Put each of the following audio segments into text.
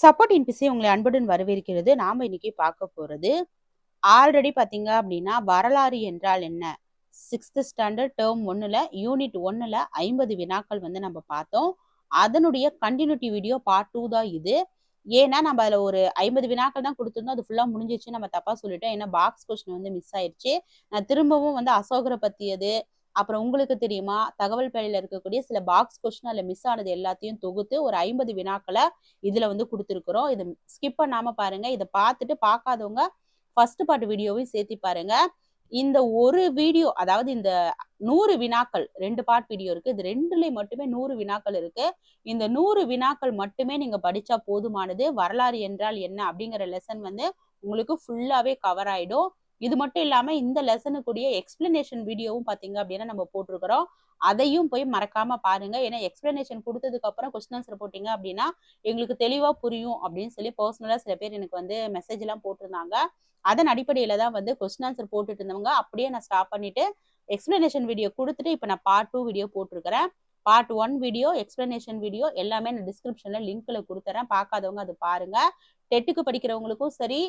Support இன்பிசி உங்களை அன்புடன் வரவேற்கிறது. நாம் இன்னைக்கு பார்க்க போகிறது ஆல்ரெடி பார்த்தீங்க அப்படின்னா வரலாறு என்றால் என்ன? சிக்ஸ்த்து ஸ்டாண்டர்ட் டேர்ம் ஒன்றில் யூனிட் ஒன்றில் ஐம்பது வினாக்கள் வந்து நம்ம பார்த்தோம். அதனுடைய கண்டினியூட்டி வீடியோ பார்ட் டூ தான் இது. ஏன்னா நம்ம அதில் ஒரு ஐம்பது வினாக்கள் தான் கொடுத்துருந்தோம். அது ஃபுல்லாக முடிஞ்சிச்சு நம்ம தப்பாக சொல்லிட்டோம். ஏன்னா பாக்ஸ் கொஸ்டின் வந்து மிஸ் ஆயிடுச்சு நான் திரும்பவும் வந்து அசோகரை பற்றியது அப்புறம் உங்களுக்கு தெரியுமா? தகவல் பள்ளியில் இருக்கக்கூடிய சில பாக்ஸ் கொஸ்டின் அதில் மிஸ் ஆனது எல்லாத்தையும் தொகுத்து ஒரு ஐம்பது வினாக்களை இதில் வந்து கொடுத்துருக்குறோம். இதை ஸ்கிப் பண்ணாமல் பாருங்க. இதை பார்த்துட்டு பார்க்காதவங்க ஃபர்ஸ்ட் பார்ட் வீடியோவையும் சேர்த்து பாருங்க. இந்த ஒரு வீடியோ அதாவது இந்த நூறு வினாக்கள் ரெண்டு பார்ட் வீடியோ இருக்கு. இது ரெண்டுல மட்டுமே நூறு வினாக்கள் இருக்கு. இந்த நூறு வினாக்கள் மட்டுமே நீங்க படிச்சா போதுமானது? வரலாறு என்றால் என்ன? அப்படிங்கிற லெசன் வந்து உங்களுக்கு ஃபுல்லாவே கவர் ஆயிடும். இது மட்டும் இல்லாம இந்த லெசனுக்குரிய எக்ஸ்பிளனேஷன் வீடியோவும் பாத்தீங்க அப்படின்னா நம்ம போட்டிருக்கிறோம். அதையும் போய் மறக்காம பாருங்க. ஏன்னா எக்ஸ்பிளனேஷன் கொடுத்ததுக்கு அப்புறம் கொஸ்டின் ஆன்சர் போட்டீங்க அப்படின்னா எங்களுக்கு தெளிவா புரியும் அப்படின்னு சொல்லி பர்சனலா சில பேர் எனக்கு வந்து மெசேஜ் எல்லாம் போட்டிருந்தாங்க. அதன் அடிப்படையில தான் வந்து கொஸ்டின் ஆன்சர் போட்டுட்டு இருந்தவங்க அப்படியே நான் ஸ்டாப் பண்ணிட்டு எக்ஸ்பிளனேஷன் வீடியோ கொடுத்துட்டு இப்போ நான் பார்ட் டூ வீடியோ போட்டிருக்கிறேன். Part one video explanation video எல்லாமே நான் டிஸ்கிரிப்ஷன்ல லிங்க்ல கொடுத்துறேன். பார்க்காதவங்க அது பாருங்க. டெட்டுக்கு படிக்கிறவங்களுக்கும் சரி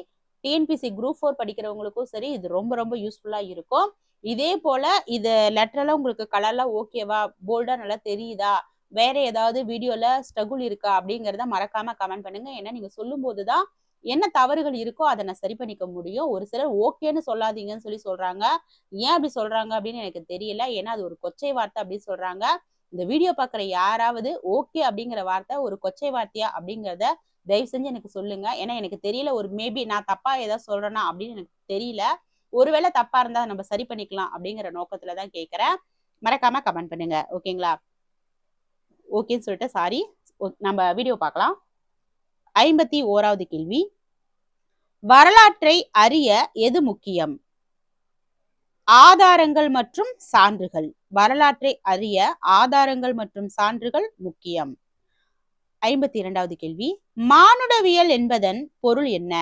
டிஎன்பிசி குரூப் ஃபோர் படிக்கிறவங்களுக்கும் சரி இது ரொம்ப ரொம்ப யூஸ்ஃபுல்லா இருக்கும். இதே போல இது லெட்டரெல்லாம் உங்களுக்கு கலர்லாம் ஓகேவா போல்டா நல்லா தெரியுதா? வேற ஏதாவது வீடியோல ஸ்ட்ரகுள் இருக்கா? அப்படிங்கிறத மறக்காம கமெண்ட் பண்ணுங்க. ஏன்னா நீங்க சொல்லும் போதுதான் என்ன தவறுகள் இருக்கோ அதை நான் சரி பண்ணிக்க முடியும். ஒரு சிலர் ஓகேன்னு சொல்லாதீங்கன்னு சொல்லி சொல்றாங்க. ஏன் அப்படி சொல்றாங்க அப்படின்னு எனக்கு தெரியல. ஏன்னா அது ஒரு கொச்சை வார்த்தை அப்படின்னு சொல்றாங்க. இந்த வீடியோ பார்க்குற யாராவது ஓகே அப்படிங்கிற வார்த்தை ஒரு கொச்சை வார்த்தையா அப்படிங்கிறத தயவு செஞ்சு எனக்கு சொல்லுங்க. ஏன்னா எனக்கு தெரியல ஒரு மேபி நான் தப்பா ஏதாவது சொல்றேனா அப்படின்னு எனக்கு தெரியல. ஒருவேளை தப்பா இருந்தா நம்ம சரி பண்ணிக்கலாம் அப்படிங்கிற நோக்கத்துல தான் கேட்கறேன் மறக்காம கமெண்ட் பண்ணுங்க. ஓகேங்களா ஓகேன்னு சொல்லிட்டு சாரி நம்ம வீடியோ பார்க்கலாம். ஐம்பத்தி ஓராவது கேள்வி. வரலாற்றை அறிய எது முக்கியம்? ஆதாரங்கள் மற்றும் சான்றுகள். வரலாற்றை அறிய ஆதாரங்கள் மற்றும் சான்றுகள் முக்கியம். ஐம்பத்தி இரண்டாவது கேள்வி. மானுடவியல் என்பதன் பொருள் என்ன?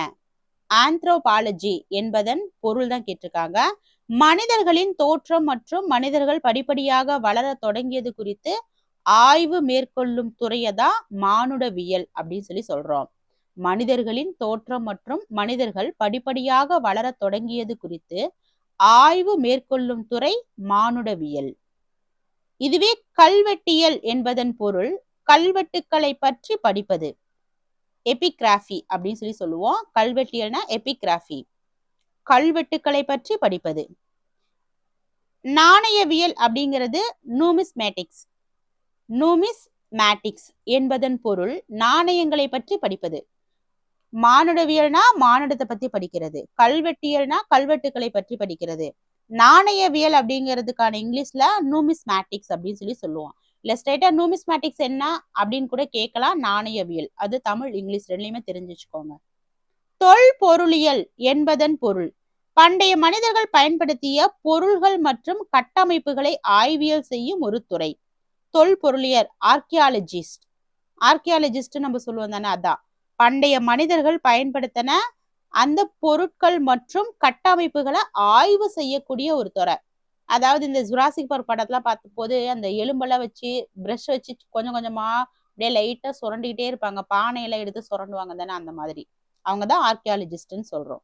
ஆந்த்ரோபாலஜி என்பதன் பொருள் தான் கேட்டிருக்காங்க. மனிதர்களின் தோற்றம் மற்றும் மனிதர்கள் படிப்படியாக வளர தொடங்கியது குறித்து ஆய்வு மேற்கொள்ளும் துறையதான் மானுடவியல் அப்படின்னு சொல்லி சொல்றோம். மனிதர்களின் தோற்றம் மற்றும் மனிதர்கள் படிப்படியாக வளர தொடங்கியது குறித்து ஆய்வு மேற்கொள்ளும் துறை மானுடவியல். இதுவே கல்வெட்டியல் என்பதன் பொருள். கல்வெட்டுக்களை பற்றி படிப்பது. எபிகிராஃபி அப்படின்னு சொல்லி சொல்லுவோம். கல்வெட்டியல்னா எபிகிராஃபி கல்வெட்டுக்களை பற்றி படிப்பது. நாணயவியல் அப்படிங்கிறது நூமிஸ்மேட்டிக்ஸ் நூமிஸ் மேட்டிக்ஸ் என்பதன் பொருள் நாணயங்களை பற்றி படிப்பது. மானுடவியல்னா மானுடத்தை பத்தி படிக்கிறது. கல்வெட்டியல்னா கல்வெட்டுக்களை பற்றி படிக்கிறது. நாணயவியல் அப்படிங்கிறதுக்கான இங்கிலீஷ்ல நூமிஸ்மேட்டிக்ஸ் அப்படின்னு சொல்லி சொல்லுவோம். இல்ல ஸ்ட்ரைட்டா நூமிஸ்மேட்டிக்ஸ் என்ன அப்படின்னு கூட கேட்கலாம். நாணயவியல். அது தமிழ் இங்கிலீஷ் ரெண்டுலையுமே தெரிஞ்சு வச்சுக்கோங்க. தொல் பொருளியல் என்பதன் பொருள். பண்டைய மனிதர்கள் பயன்படுத்திய பொருள்கள் மற்றும் கட்டமைப்புகளை ஆய்வியல் செய்யும் ஒரு துறை. தொல் பொருளியர் ஆர்கியாலஜிஸ்ட் ஆர்கியாலஜிஸ்ட் நம்ம சொல்லுவோம் தானே அதான். பண்டைய மனிதர்கள் பயன்படுத்தின அந்த பொருட்கள் மற்றும் கட்டமைப்புகளை ஆய்வு செய்யக்கூடிய ஒரு துறை. அதாவது இந்த ஜுராசிக் பார்க் படத்தெல்லாம் பார்த்த போது அந்த எலும்பெல்லாம் வச்சு பிரஷ் வச்சு கொஞ்சம் கொஞ்சமா அப்படியே லைட்டா சுரண்டிக்கிட்டே இருப்பாங்க. பானையெல்லாம் எடுத்து சுரண்டுவாங்க தானே அந்த மாதிரி. அவங்க தான் ஆர்கியாலஜிஸ்ட்னு சொல்றோம்.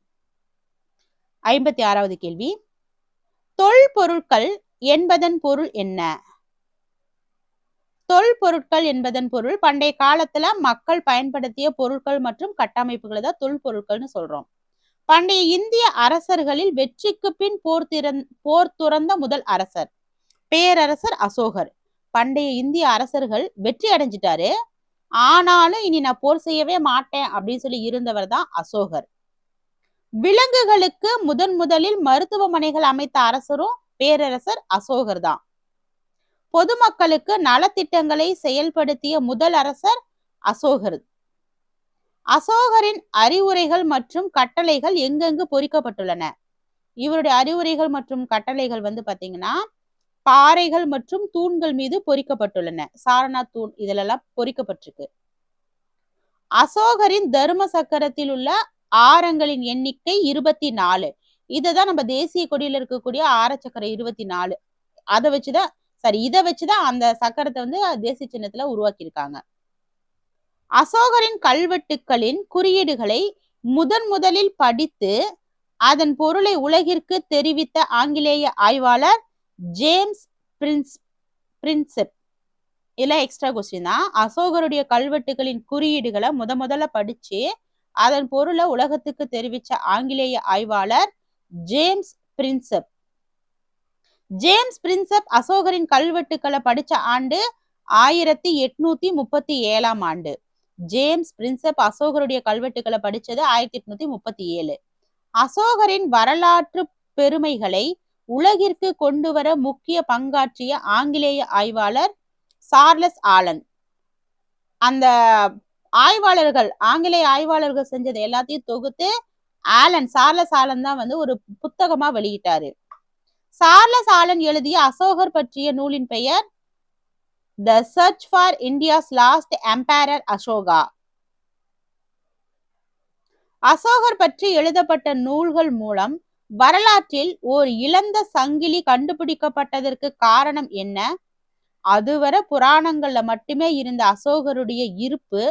ஐம்பத்தி ஆறாவது கேள்வி. தொல்பொருட்கள் என்பதன் பொருள் என்ன? தொல்பொருட்கள் என்பதன் பொருள் பண்டைய காலத்துல மக்கள் பயன்படுத்திய பொருட்கள் மற்றும் கட்டமைப்புகளை தான் தொல்பொருட்கள்னு சொல்றோம். பண்டைய இந்திய அரசர்களில் வெற்றிக்கு பின் போர் திறந் போர் துறந்த முதல் அரசர். பேரரசர் அசோகர். பண்டைய இந்திய அரசர்கள் வெற்றி அடைஞ்சிட்டாரு. ஆனாலும் இனி நான் போர் செய்யவே மாட்டேன் அப்படின்னு சொல்லி இருந்தவர் தான் அசோகர். விலங்குகளுக்கு முதன் முதலில் மருத்துவமனைகள் அமைத்த அரசரும் பேரரசர் அசோகர் தான். பொதுமக்களுக்கு நலத்திட்டங்களை செயல்படுத்திய முதல் அரசர் அசோகர். அசோகரின் அறிவுரைகள் மற்றும் கட்டளைகள் எங்கெங்கு பொறிக்கப்பட்டுள்ளன? இவருடைய அறிவுரைகள் மற்றும் கட்டளைகள் வந்து பாத்தீங்கன்னா பாறைகள் மற்றும் தூண்கள் மீது பொறிக்கப்பட்டுள்ளன. சாரணா தூண் இதிலெல்லாம் பொறிக்கப்பட்டிருக்கு. அசோகரின் தர்ம சக்கரத்தில் உள்ள ஆரங்களின் எண்ணிக்கை இருபத்தி நாலு இதுதான் நம்ம தேசிய கொடியில இருக்கக்கூடிய ஆரச்சக்கரம் இருபத்தி நாலு அதை வச்சுதான் சரி இதை வச்சுதான் அந்த சக்கரத்தை வந்து தேசிய சின்னத்துல உருவாக்கியிருக்காங்க. அசோகரின் கல்வெட்டுக்களின் குறியீடுகளை முதன் முதலில் படித்து அதன் பொருளை உலகிற்கு தெரிவித்த ஆங்கிலேய ஆய்வாளர் ஜேம்ஸ் பிரின்ஸ் பிரின்செப். இதில் எக்ஸ்ட்ரா கொஸ்டின் தான். அசோகருடைய கல்வெட்டுகளின் குறியீடுகளை முத முதல்ல படித்து அதன் பொருளை உலகத்துக்கு தெரிவித்த ஆங்கிலேய ஆய்வாளர் ஜேம்ஸ் பிரின்செப். ஜேம்ஸ் பிரின்செப் அசோகரின் கல்வெட்டுக்களை படித்த ஆண்டு ஆயிரத்தி எட்நூத்தி முப்பத்தி ஏழாம் ஆண்டு. ஜேம்ஸ் பிரின்செப் அசோகருடைய கல்வெட்டுகளை படிச்சது ஆயிரத்தி எட்நூத்தி முப்பத்தி ஏழு. அசோகரின் வரலாற்று பெருமைகளை உலகிற்கு கொண்டு வர முக்கிய பங்காற்றிய ஆங்கிலேய ஆய்வாளர் சார்லஸ் ஆலன். அந்த ஆய்வாளர்கள் ஆங்கிலேய ஆய்வாளர்கள் செஞ்சது எல்லாத்தையும் தொகுத்து ஆலன் சார்லஸ் ஆலன் தான் வந்து ஒரு புத்தகமா வெளியிட்டாரு. சார்லஸ் ஆலன் எழுதிய அசோகர் பற்றிய நூலின் பெயர் the search for India's lost emperor Ashoka அசோகர் பற்றி எழுதப்பட்ட நூல்கள் மூலம் வரலாற்றில் ஓர் இழந்த சங்கிலி கண்டுபிடிக்கப்பட்டதற்கு காரணம் என்ன? அதுவரை புராணங்கள்ல மட்டுமே இருந்த அசோகருடைய இருப்பு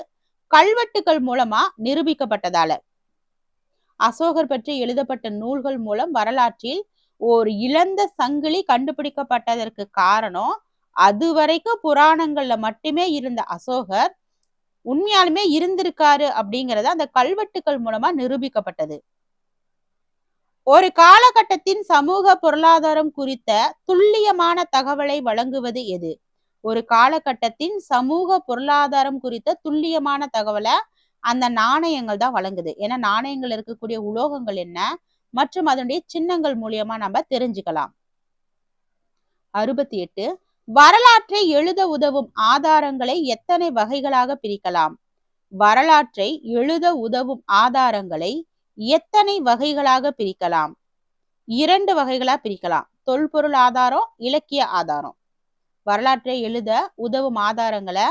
கல்வெட்டுகள் மூலமா நிரூபிக்கப்பட்டதால. அசோகர் பற்றி எழுதப்பட்ட நூல்கள் மூலம் வரலாற்றில் ஒரு இழந்த சங்கிலி கண்டுபிடிக்கப்பட்டதற்கு காரணம் அதுவரைக்கும் புராணங்கள்ல மட்டுமே இருந்த அசோகர் உண்மையாலுமே இருந்திருக்காரு அப்படிங்கறது அந்த கல்வெட்டுகள் மூலமா நிரூபிக்கப்பட்டது. ஒரு காலகட்டத்தின் சமூக பொருளாதாரம் குறித்த துல்லியமான தகவலை வழங்குவது எது? ஒரு காலகட்டத்தின் சமூக பொருளாதாரம் குறித்த துல்லியமான தகவலை அந்த நாணயங்கள் தான் வழங்குது. ஏன்னா நாணயங்கள் இருக்கக்கூடிய உலோகங்கள் என்ன? மற்றும் அதனுடைய சின்னங்கள் மூலியமா நம்ம தெரிஞ்சுக்கலாம். அறுபத்தி எட்டு வரலாற்றை எழுத உதவும் ஆதாரங்களை எத்தனை வகைகளாக பிரிக்கலாம்? வரலாற்றை எழுத உதவும் ஆதாரங்களை எத்தனை வகைகளாக பிரிக்கலாம்? இரண்டு வகைகளா பிரிக்கலாம். தொல்பொருள் ஆதாரம் இலக்கிய ஆதாரம். வரலாற்றை எழுத உதவும் ஆதாரங்களை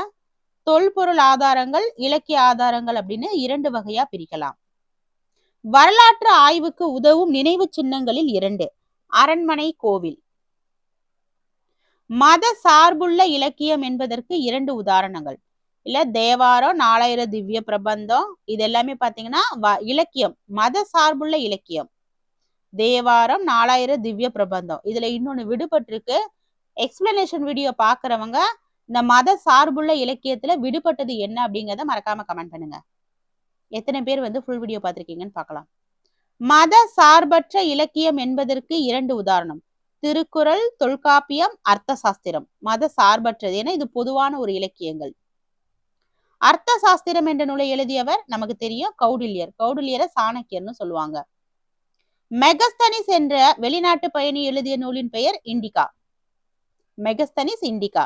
தொல்பொருள் ஆதாரங்கள் இலக்கிய ஆதாரங்கள் அப்படின்னு இரண்டு வகையா பிரிக்கலாம். வரலாற்று ஆய்வுக்கு உதவும் நினைவு சின்னங்களில் இரண்டு. அரண்மனை கோவில். மத சார்புள்ள இலக்கியம் என்பதற்கு இரண்டு உதாரணங்கள். இல்ல தேவாரம் நாலாயிரம் திவ்ய பிரபந்தம் இது எல்லாமே பாத்தீங்கன்னா இலக்கியம் மத சார்புள்ள இலக்கியம். தேவாரம் நாலாயிரம் திவ்ய பிரபந்தம். இதுல இன்னொன்னு விடுபட்டிருக்கு. எக்ஸ்பிளனேஷன் வீடியோ பாக்குறவங்க இந்த மத சார்புள்ள இலக்கியத்துல விடுபட்டது என்ன அப்படிங்கறத மறக்காம கமெண்ட் பண்ணுங்க. எத்தனை பேர் வந்து ஃபுல் வீடியோ பார்த்திருக்கீங்கன்னு பார்க்கலாம் மத சார்பற்ற இலக்கியம் என்பதற்கு இரண்டு உதாரணம். திருக்குறள் தொல்காப்பியம் அர்த்த சாஸ்திரம் மத சார்பற்றது என இது பொதுவான ஒரு இலக்கியங்கள். அர்த்த சாஸ்திரம் என்ற நூலை எழுதியவர் நமக்கு தெரியும் கௌடில்யர். கௌடில்யரை சாணக்கியர்னு சொல்லுவாங்க. மெகஸ்தனிஸ் என்ற வெளிநாட்டு பயணி எழுதிய நூலின் பெயர் இண்டிகா. மெகஸ்தனிஸ் இண்டிகா.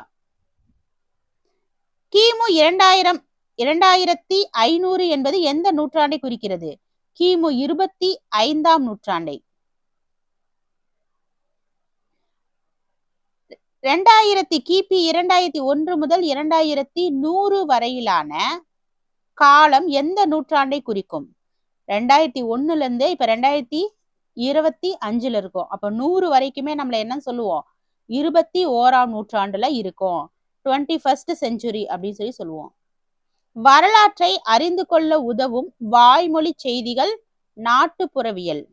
கிமு இரண்டாயிரம் இரண்டாயிரத்தி ஐநூறு என்பது எந்த நூற்றாண்டை குறிக்கிறது? கிமு இருபத்தி ஐந்தாம் நூற்றாண்டை. இரண்டாயிரத்தி கிபி இரண்டாயிரத்தி ஒன்று முதல் இரண்டாயிரத்தி நூறு வரையிலான காலம் எந்த நூற்றாண்டை குறிக்கும்? ரெண்டாயிரத்தி ஒண்ணுல இருந்து இப்ப ரெண்டாயிரத்தி இருபத்தி அஞ்சுல இருக்கும். அப்ப நூறு வரைக்குமே நம்மள என்ன சொல்லுவோம்? இருபத்தி ஓராம் நூற்றாண்டுல இருக்கும். டுவெண்ட்டி ஃபர்ஸ்ட் செஞ்சுரி அப்படின்னு சொல்லி சொல்லுவோம். வரலாற்றை அறிந்து கொள்ள உதவும் வாய்மொழி செய்திகள் நாட்டுப்புறவியல்.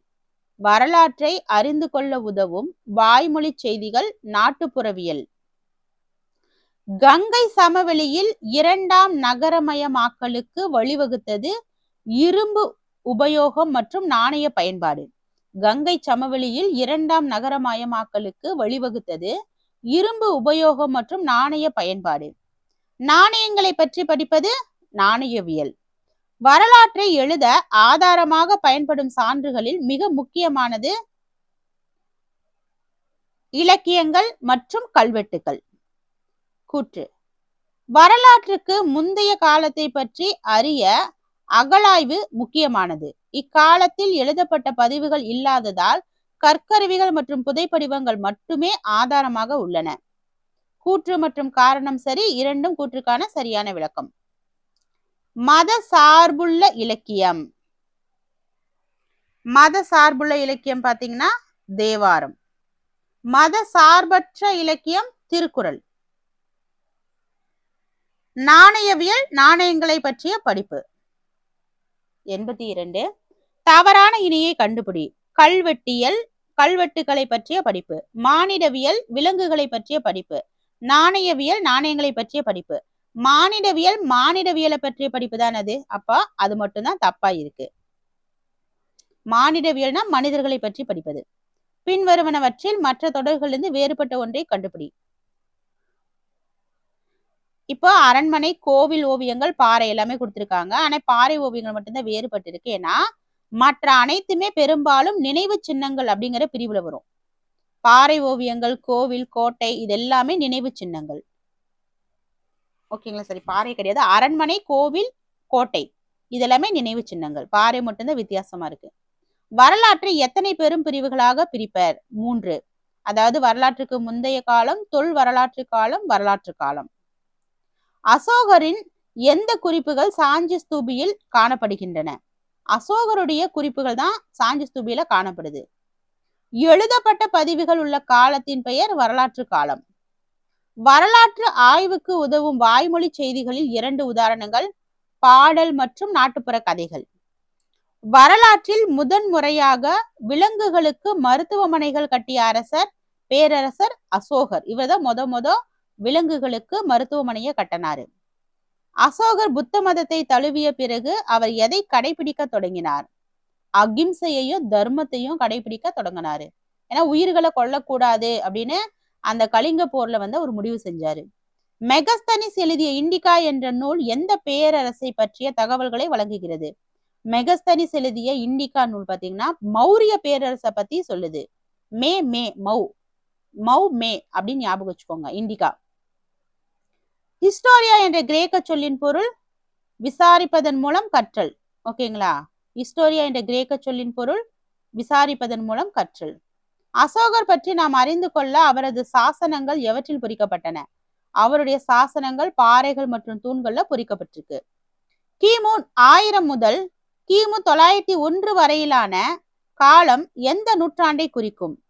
வரலாற்றை அறிந்து கொள்ள உதவும் வாய்மொழி செய்திகள் நாட்டுப்புறவியல். கங்கை சமவெளியில் இரண்டாம் நகரமயமாக்கலுக்கு வழிவகுத்தது இரும்பு உபயோகம் மற்றும் நாணய பயன்பாடு. கங்கை சமவெளியில் இரண்டாம் நகரமயமாக்கலுக்கு வழிவகுத்தது இரும்பு உபயோகம் மற்றும் நாணய பயன்பாடு. நாணயங்களை பற்றி படிப்பது நாணயவியல். வரலாற்றை எழுத ஆதாரமாக பயன்படும் சான்றுகளில் மிக முக்கியமானது இலக்கியங்கள் மற்றும் கல்வெட்டுகள் கூற்று. வரலாற்றுக்கு முந்தைய காலத்தை பற்றி அறிய அகழாய்வு முக்கியமானது. இக்காலத்தில் எழுதப்பட்ட பதிவுகள் இல்லாததால் கற்கருவிகள் மற்றும் புதைப்படிவங்கள் மட்டுமே ஆதாரமாக உள்ளன. கூற்று மற்றும் காரணம் சரி இரண்டும் கூற்றுக்கான சரியான விளக்கம். மத சார்புள்ள இலக்கியம். மத சார்புள்ள இலக்கியம் பாத்தீங்கன்னா தேவாரம். மத சார்பற்ற இலக்கியம் திருக்குறள். நாணயவியல் நாணயங்களை பற்றிய படிப்பு. எண்பத்தி இரண்டு. தவறான இணையை கண்டுபிடி. கல்வெட்டியல் கல்வெட்டுகளை பற்றிய படிப்பு. மானிடவியல் விலங்குகளை பற்றிய படிப்பு. நாணயவியல் நாணயங்களை பற்றிய படிப்பு. மானிடவியல் மானிடவியலை பற்றிய படிப்பு தான் அது. அப்போ அது மட்டும்தான் தப்பா இருக்கு. மானிடவியல்னா மனிதர்களை பற்றி படிப்பது. பின்வருவனவற்றில் மற்ற தொடர்களிலிருந்து வேறுபட்ட ஒன்றை கண்டுபிடி. இப்போ அரண்மனை கோவில் ஓவியங்கள் பாறை எல்லாமே கொடுத்துருக்காங்க. ஆனா பாறை ஓவியங்கள் மட்டும்தான் வேறுபட்டு இருக்கு. ஏன்னா மற்ற அனைத்துமே பெரும்பாலும் நினைவு சின்னங்கள் அப்படிங்கிற பிரிவுல வரும். பாறை ஓவியங்கள் கோவில் கோட்டை இது எல்லாமே நினைவு சின்னங்கள். ஓகேங்களா? சரி பாறை கிடையாது. அரண்மனை கோவில் கோட்டை. இதெல்லாமே நினைவு சின்னங்கள். பாறை மட்டும்தான் வித்தியாசமா இருக்கு. வரலாற்றை எத்தனை பெரும் பிரிவுகளாக பிரிப்பர்? மூன்று. அதாவது வரலாற்றுக்கு முந்தைய காலம் தொல் வரலாற்று காலம் வரலாற்று காலம். அசோகரின் எந்த குறிப்புகள் சாஞ்சி ஸ்தூபியில் காணப்படுகின்றன? அசோகருடைய குறிப்புகள் தான் சாஞ்சி ஸ்தூபியில காணப்படுது. எழுதப்பட்ட பதிவுகள் உள்ள காலத்தின் பெயர் வரலாற்று காலம். வரலாற்று ஆய்வுக்கு உதவும் வாய்மொழி செய்திகளில் இரண்டு உதாரணங்கள் பாடல் மற்றும் நாட்டுப்புற கதைகள். வரலாற்றில் முதன் முறையாக விலங்குகளுக்கு மருத்துவமனைகள் கட்டிய அரசர் பேரரசர் அசோகர். இவர் தான் மொத மொத விலங்குகளுக்கு மருத்துவமனையை கட்டினாரு. அசோகர் புத்த மதத்தை தழுவிய பிறகு அவர் எதை கடைபிடிக்க தொடங்கினார்? அகிம்சையையும் தர்மத்தையும் கடைபிடிக்க தொடங்கினாரு. ஏன்னா உயிர்களை கொல்லக்கூடாது அப்படின்னு அந்த கலிங்க போர்ல வந்து அவர் முடிவு செஞ்சாரு. மெகஸ்தனிஸ் எழுதிய இண்டிகா என்ற நூல் எந்த பேரரசை பற்றிய தகவல்களை வழங்குகிறது? மெகஸ்தனிஸ் எழுதிய இண்டிகா நூல் பாத்தீங்கன்னா மௌரிய பேரரசை பத்தி சொல்லுது. மே மே மௌ மௌ மே அப்படின்னு ஞாபகம் வச்சுக்கோங்க இண்டிகா. ஹிஸ்டோரியா என்ற கிரேக்க சொல்லின் பொருள் விசாரிப்பதன் மூலம் கற்றல். ஓகேங்களா? ஹிஸ்டோரியா என்ற கிரேக்க சொல்லின் பொருள் விசாரிப்பதன் மூலம் கற்றல். அசோகர் பற்றி நாம் அறிந்து கொள்ள அவரது சாசனங்கள் எவற்றில் பொறிக்கப்பட்டன? அவருடைய சாசனங்கள் பாறைகள் மற்றும் தூண்கள்ல பொறிக்கப்பட்டிருக்கு. கிமு ஆயிரம் முதல் கிமு தொள்ளாயிரத்தி ஒன்று வரையிலான காலம் எந்த நூற்றாண்டை குறிக்கும்?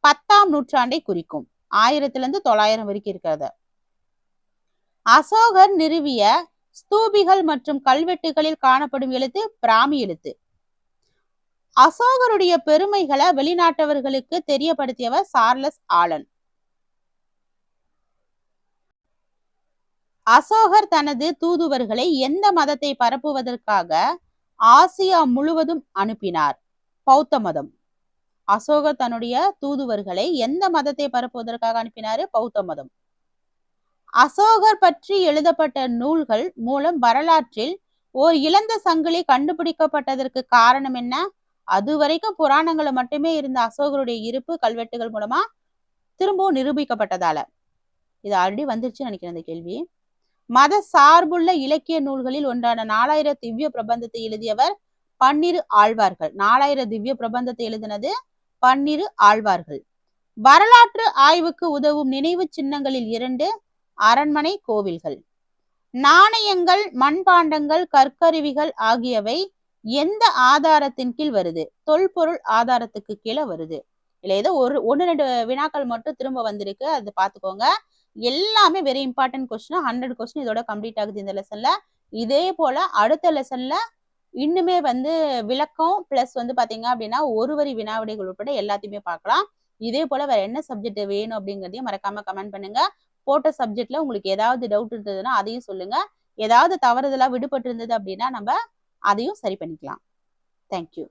பத்தாம் நூற்றாண்டை குறிக்கும். ஆயிரத்துல இருந்து தொள்ளாயிரம் வரைக்கும் இருக்கிறது. அசோகர் நிறுவிய ஸ்தூபிகள் மற்றும் கல்வெட்டுகளில் காணப்படும் எழுத்து பிராமி எழுத்து. அசோகருடைய பெருமைகளை வெளிநாட்டவர்களுக்கு தெரியப்படுத்தியவர் சார்லஸ் ஆலன். அசோகர் தனது தூதுவர்களை எந்த மதத்தை பரப்புவதற்காக ஆசியா முழுவதும் அனுப்பினார்? பௌத்த மதம். அசோகர் தன்னுடைய தூதுவர்களை எந்த மதத்தை பரப்புவதற்காக அனுப்பினாரு? பௌத்த மதம். அசோகர் பற்றி எழுதப்பட்ட நூல்கள் மூலம் வரலாற்றில் ஓர் இழந்த சங்கிலி கண்டுபிடிக்கப்பட்டதற்கு காரணம் என்ன? அது வரைக்கும் புராணங்களை மட்டுமே இருந்த அசோகருடைய இருப்பு கல்வெட்டுகள் மூலமா திரும்பவும் நிரூபிக்கப்பட்டதால. இது ஆல்ரெடி வந்துருச்சு நினைக்கிறேன் அந்த கேள்வி. மத சார்புள்ள இலக்கிய நூல்களில் ஒன்றான நாலாயிர திவ்ய பிரபந்தத்தை எழுதியவர் பன்னிரு ஆழ்வார்கள். நாலாயிரம் திவ்ய பிரபந்தத்தை எழுதினது பன்னிரு ஆழ்வார்கள். வரலாற்று ஆய்வுக்கு உதவும் நினைவு சின்னங்களில் இரண்டு அரண்மனை கோவில்கள். நாணயங்கள் மண்பாண்டங்கள் கற்கருவிகள் ஆகியவை எந்த ஆதாரத்தின் கீழ் வருது? தொல்பொருள் ஆதாரத்துக்கு கீழே வருது. இல்ல ஏதோ ஒரு ஒன்று ரெண்டு வினாக்கள் மட்டும் திரும்ப வந்திருக்கு. அது பார்த்துக்கோங்க. எல்லாமே very important question hundred question இதோட கம்ப்ளீட் ஆகுது இந்த லெசன்ல இதே போல அடுத்த லெசன்ல இன்னுமே வந்து விளக்கம் பிளஸ் வந்து பாத்தீங்க அப்படின்னா ஒரு வரி வினாவிடைகள் உட்பட எல்லாத்தையுமே பார்க்கலாம். இதே போல வேற என்ன சப்ஜெக்ட் வேணும் அப்படிங்கிறதையும் மறக்காம கமெண்ட் பண்ணுங்க. போட்ட சப்ஜெக்ட்ல உங்களுக்கு ஏதாவது டவுட் இருந்ததுன்னா அதையும் சொல்லுங்க. ஏதாவது தவறுதலா விடுபட்டு இருந்தது அப்படின்னா நம்ம அதையும் சரி பண்ணிக்கலாம். தேங்க்யூ